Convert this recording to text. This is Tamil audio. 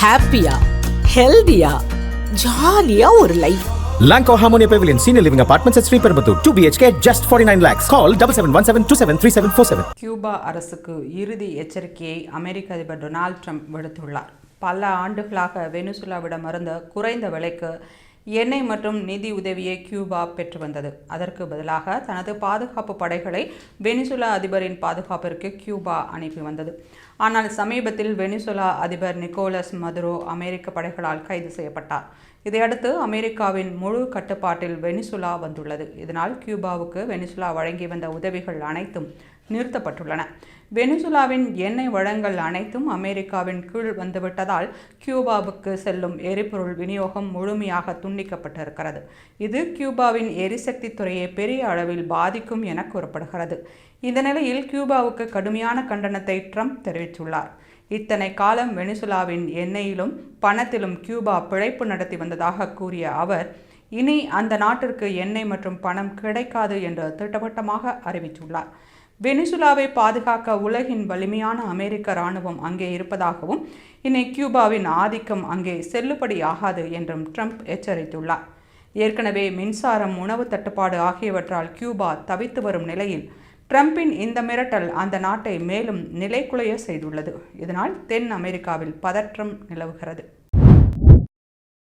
ஹாப்பியா ஹெல்தியா ஜாலியா ஒரு life Lanco Harmonia Pavilion Senior Living Apartments at Sri Perambatoor. 2 BHK, just 49 lakhs. Call 7717273747. Cuba அரசுக்கு இறுதி எச்சரிக்கையை அமெரிக்க அதிபர் டொனால்ட் ட்ரம்ப் விடுத்துள்ளார் பல ஆண்டுகளாக வெனிசுலாவிடமிருந்து குறைந்த விலைக்கு எண்ணெய் மற்றும் நிதி உதவியை கியூபா பெற்று வந்தது. அதற்கு பதிலாக தனது பாதுகாப்பு படைகளை வெனிசுலா அதிபரின் பாதுகாப்பிற்கு கியூபா அனுப்பி வந்தது. ஆனால் சமீபத்தில் வெனிசுலா அதிபர் நிக்கோலஸ் மதுரோ அமெரிக்க படைகளால் கைது செய்யப்பட்டார். இதையடுத்து அமெரிக்காவின் முழு கட்டுப்பாட்டில் வெனிசுலா வந்துள்ளது. இதனால் கியூபாவுக்கு வெனிசுலா வழங்கி வந்த உதவிகள் அனைத்தும் நிறுத்தப்பட்டுள்ளன. வெனிசுலாவின் எண்ணெய் வளங்கள் அனைத்தும் அமெரிக்காவின் கீழ் வந்துவிட்டதால் கியூபாவுக்கு செல்லும் எரிபொருள் விநியோகம் முழுமையாக துண்டிக்கப்பட்டிருக்கிறது. இது கியூபாவின் எரிசக்தி துறையை பெரிய அளவில் பாதிக்கும் என கூறப்படுகிறது. இந்த நிலையில் கியூபாவுக்கு கடுமையான கண்டனத்தை ட்ரம்ப் தெரிவித்துள்ளார். இத்தனை காலம் வெனிசுலாவின் எண்ணெயிலும் பணத்திலும் கியூபா பிழைப்பு நடத்தி வந்ததாக கூறிய அவர் இனி அந்த நாட்டிற்கு எண்ணெய் மற்றும் பணம் கிடைக்காது என்று திட்டவட்டமாக அறிவித்துள்ளார். வெனிசுலாவை பாதுகாக்க உலகின் வலிமையான அமெரிக்க இராணுவம் அங்கே இருப்பதாகவும் இனி கியூபாவின் ஆதிக்கம் அங்கே செல்லுபடியாகாது என்றும் ட்ரம்ப் எச்சரித்துள்ளார். ஏற்கனவே மின்சாரம் உணவு தட்டுப்பாடு ஆகியவற்றால் கியூபா தவித்து வரும் நிலையில் ட்ரம்பின் இந்த மிரட்டல் அந்த நாட்டை மேலும் நிலைக்குலைய செய்துள்ளது. இதனால் தென் அமெரிக்காவில் பதற்றம் நிலவுகிறது.